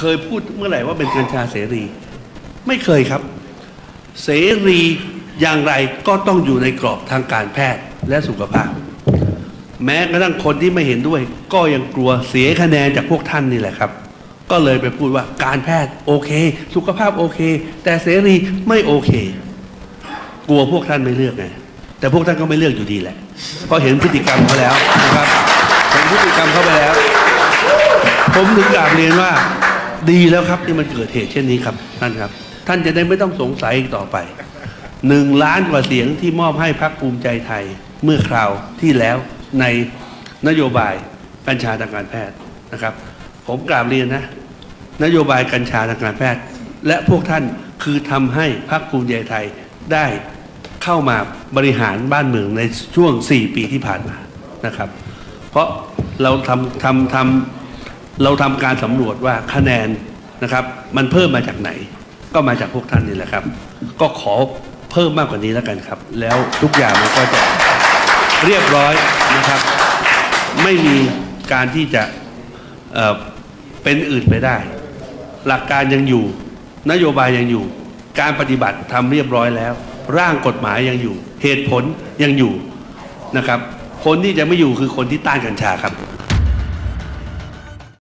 เคยพูดเมื่อไหร่ว่าเป็นกัญชาเสรี ไม่เคยครับ เสรีอย่างไรก็ต้องอยู่ในกรอบทางการแพทย์และสุขภาพ แม้กระทั่งคนที่ไม่เห็นด้วย ก็ยังกลัวเสียคะแนนจากพวกท่านนี่แหละครับ ก็เลยไปพูดว่าการแพทย์โอเค สุขภาพโอเค แต่เสรีไม่โอเค กลัวพวกท่านไม่เลือกไงแต่พวกท่านก็ไม่เลือกอยู่ดีแหละเพราะเห็นพฤติกรรมเขาแล้วนะครับเห็นพฤติกรรมเขาไปแล้ว ผมถึงกราบเรียนว่า ดีแล้วครับที่มันเกิดเหตุเช่นนี้ครับท่านครับ ท่านจะได้ไม่ต้องสงสัยอีกต่อไปหนึ่งล้านกว่าเสียงที่มอบให้พรรคภูมิใจไทยเมื่อคราวที่แล้วในนโยบายกัญชาทางการแพทย์นะครับ ผมกราบเรียนนะ นโยบายกัญชาทางการแพทย์ และพวกท่านคือทำให้พรรคภูมิใจไทยได้เข้ามาบริหารบ้านเมืองในช่วง 4 ปีที่ผ่านมานะครับ เพราะเราทำทำทำ เราทำการสำรวจว่าคะแนนนะครับ มันเพิ่มมาจากไหน ก็มาจากพวกท่านนี่แหละครับ ก็ขอเพิ่มมากกว่านี้แล้วกันครับ แล้วทุกอย่างมันก็จะเรียบร้อยนะครับ ไม่มีการที่จะเเป็นอื่นไปได้ หลักการยังอยู่ นโยบายยังอยู่ การปฏิบัติทำเรียบร้อยแล้ว ร่างกฎหมายยังอยู่ เหตุผลยังอยู่นะครับ คนที่จะไม่อยู่คือคนที่ต้านกัญชาครับ